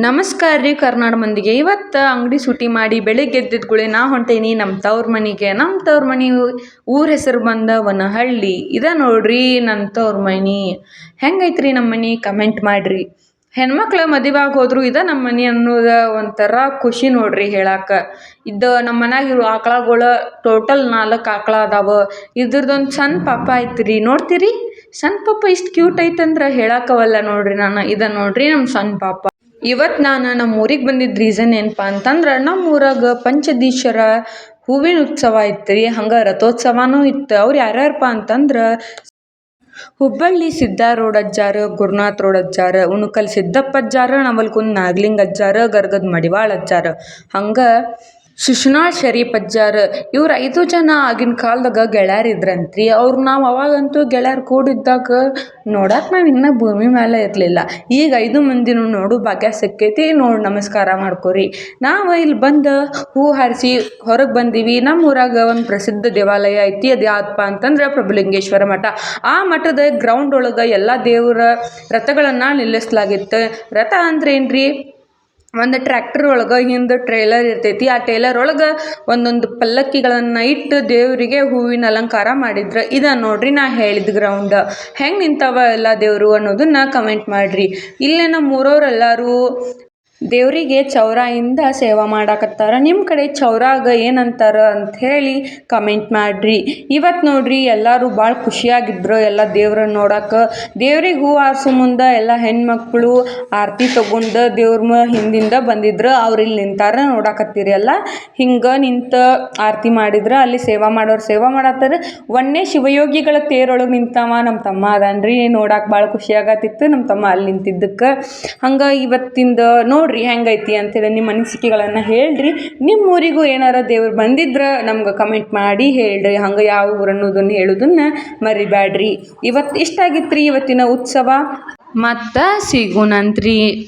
ನಮಸ್ಕಾರ ರೀ ಕರ್ನಾಡ ಮಂದಿಗೆ. ಇವತ್ತು ಅಂಗಡಿ ಸೂಟಿ ಮಾಡಿ ಬೆಳಿಗ್ಗೆ ಎದ್ದಿದ್ದ ಕೂಡಲೇ ನಾ ಹೊಂಟೇನಿ ನಮ್ಮ ತವ್ರ ಮನೆಗೆ. ನಮ್ಮ ತವ್ರ ಮನೆ ಊರ ಹೆಸರು ಬಂದ ವನಹಳ್ಳಿ. ಇದ ನೋಡ್ರಿ ನನ್ನ ತವ್ರ ಮನೆ. ಹೆಂಗೈತ್ರಿ ನಮ್ಮ ಮನೆ? ಕಮೆಂಟ್ ಮಾಡಿರಿ. ಹೆಣ್ಮಕ್ಳು ಮದುವೆಯಾಗಿ ಹೋದ್ರು ಇದ ನಮ್ಮ ಮನೆ ಅನ್ನೋದ ಒಂಥರ ಖುಷಿ ನೋಡ್ರಿ ಹೇಳಾಕ. ಇದು ನಮ್ಮ ಮನ್ಯಾಗ ಇರೋ ಆಕಳಗಳು ಟೋಟಲ್ ನಾಲ್ಕು ಆಕಳ ಅದಾವ. ಇದ್ರದ್ದೊಂದು ಸಣ್ಣ ಪಾಪ ಐತ್ರಿ. ನೋಡ್ತೀರಿ? ಸಣ್ಣ ಪಾಪ ಇಷ್ಟು ಕ್ಯೂಟ್ ಐತಂದ್ರೆ ಹೇಳಕ್ಕವಲ್ಲ ನೋಡ್ರಿ ನಾನು. ಇದ ನೋಡ್ರಿ ನಮ್ಮ ಸಣ್ಣ ಪಾಪ ಇವತ್ತು ನಾನು ನಮ್ಮ ಊರಿಗೆ ಬಂದಿದ್ದ ರೀಸನ್ ಏನಪ್ಪ ಅಂತಂದ್ರೆ ನಮ್ಮ ಊರಾಗ ಪಂಚದೀಶ್ವರ ಹೂವಿನ ಉತ್ಸವ ಐತ್ರಿ, ಹಂಗೆ ರಥೋತ್ಸವನೂ ಇತ್ತು. ಅವ್ರು ಯಾರ್ಯಾರಪ್ಪ ಅಂತಂದ್ರೆ ಹುಬ್ಬಳ್ಳಿ ಸಿದ್ಧಾರೋಡ್ ಅಜ್ಜಾರ, ಗುರುನಾಥ್ ರೋಡ್ ಅಜ್ಜಾರ, ಉಣಕಲ್ ಸಿದ್ದಪ್ಪ ಅಜ್ಜಾರ, ನವಲ್ಕುಂದ ನಾಗ್ಲಿಂಗ್ ಅಜ್ಜಾರ, ಗರ್ಗದ ಮಡಿವಾಳ ಅಜ್ಜಾರ. ಹಂಗೆ ಶಿಶುನಾಳ್ ಶರೀಫ್ ಅಜ್ಜಾರ, ಇವ್ರು ಐದು ಜನ ಆಗಿನ ಕಾಲದಾಗ ಗೆಳೆಯರು ರೀ ಅವ್ರು ನಾವು ಅವಾಗಂತೂ ಗೆಳೆಯರು ಕೂಡಿದ್ದಾಗ ನೋಡಕ್ಕೆ ನಾವು ಇನ್ನೂ ಭೂಮಿ ಮೇಲೆ ಇರಲಿಲ್ಲ. ಈಗ ಐದು ಮಂದಿನೂ ನೋಡು ಭಾಗ್ಯ ಸಿಕ್ಕೈತಿ, ನೋಡಿ ನಮಸ್ಕಾರ ಮಾಡ್ಕೊರಿ. ನಾವು ಇಲ್ಲಿ ಬಂದು ಹೂ ಹಾರಿಸಿ ಹೊರಗೆ ಬಂದೀವಿ. ನಮ್ಮ ಊರಾಗ ಒಂದು ಪ್ರಸಿದ್ಧ ದೇವಾಲಯ ಐತಿ, ಅದು ಯಾವ್ದಪ್ಪ ಅಂತಂದ್ರೆ ಪ್ರಭುಲಿಂಗೇಶ್ವರ ಮಠ. ಆ ಮಠದ ಗ್ರೌಂಡ್ ಒಳಗೆ ಎಲ್ಲ ದೇವರ ರಥಗಳನ್ನು ನಿಲ್ಲಿಸಲಾಗಿತ್ತು. ರಥ ಅಂದ್ರೆ ಏನು ರೀ ಒಂದು ಟ್ರ್ಯಾಕ್ಟರ್ ಒಳಗೆ ಹಿಂದೆ ಟ್ರೇಲರ್ ಇರ್ತೈತಿ. ಆ ಟೇಲರ್ ಒಳಗೆ ಒಂದೊಂದು ಪಲ್ಲಕ್ಕಿಗಳನ್ನು ಇಟ್ಟು ದೇವರಿಗೆ ಹೂವಿನ ಅಲಂಕಾರ ಮಾಡಿದ್ರು. ಇದು ನೋಡ್ರಿ ನಾ ಹೇಳಿದ ಗ್ರೌಂಡ್ ಹೆಂಗೆ ನಿಂತವ ಎಲ್ಲ ದೇವರು ಅನ್ನೋದನ್ನ ಕಮೆಂಟ್ ಮಾಡಿರಿ. ಇಲ್ಲೇ ನಮ್ಮ ಊರವ್ರೆಲ್ಲರೂ ದೇವರಿಗೆ ಚೌರಾಯಿಂದ ಸೇವಾ ಮಾಡಾಕತ್ತಾರ. ನಿಮ್ಮ ಕಡೆ ಚೌರಾಗ ಏನಂತಾರ ಅಂತ ಹೇಳಿ ಕಮೆಂಟ್ ಮಾಡಿರಿ. ಇವತ್ತು ನೋಡ್ರಿ ಎಲ್ಲರೂ ಭಾಳ ಖುಷಿಯಾಗಿದ್ರು ಎಲ್ಲ ದೇವ್ರನ್ನ ನೋಡಕ್ಕೆ ದೇವ್ರಿಗೆ ಹೂ ಆರಿಸು ಮುಂದೆ ಎಲ್ಲ ಹೆಣ್ಮಕ್ಳು ಆರತಿ ತಗೊಂಡು ದೇವ್ರ ಹಿಂದಿಂದ ಬಂದಿದ್ರು ಅವ್ರು ಇಲ್ಲಿ ನಿಂತಾರ ನೋಡಾಕತ್ತೀರಿ ಎಲ್ಲ ಹಿಂಗೆ ನಿಂತು ಆರತಿ ಮಾಡಿದ್ರೆ ಅಲ್ಲಿ ಸೇವಾ ಮಾಡೋರು ಸೇವಾ ಮಾಡತ್ತಾರ. ಒನ್ನೇ ಶಿವಯೋಗಿಗಳ ತೇರೊಳಗೆ ನಿಂತವ ನಮ್ಮ ತಮ್ಮ ಅದಾನ್ರಿ. ನೋಡಕ್ಕೆ ಭಾಳ ಖುಷಿ ಆಗತ್ತಿತ್ತು ನಮ್ಮ ತಮ್ಮ ಅಲ್ಲಿ ನಿಂತಿದ್ದಕ್ಕೆ. ಹಂಗೆ ಇವತ್ತಿಂದ ನೋಡ್ರಿ ಹೆಂಗೈತಿ ಅಂತೇಳಿ ನಿಮ್ಮ ಅನಿಸಿಕೆಗಳನ್ನು ಹೇಳ್ರಿ. ನಿಮ್ಮ ಊರಿಗೂ ಏನಾರ ದೇವ್ರು ಬಂದಿದ್ರೆ ನಮ್ಗೆ ಕಮೆಂಟ್ ಮಾಡಿ ಹೇಳ್ರಿ. ಹಂಗೆ ಯಾವ ಊರು ಅನ್ನೋದನ್ನು ಹೇಳೋದನ್ನ ಮರಿಬ್ಯಾಡ್ರಿ. ಇವತ್ತು ಇಷ್ಟಾಗಿತ್ತು ರೀ ಇವತ್ತಿನ ಉತ್ಸವ? ಮತ್ತು ಸಿಗೋಣಂತ್ರಿ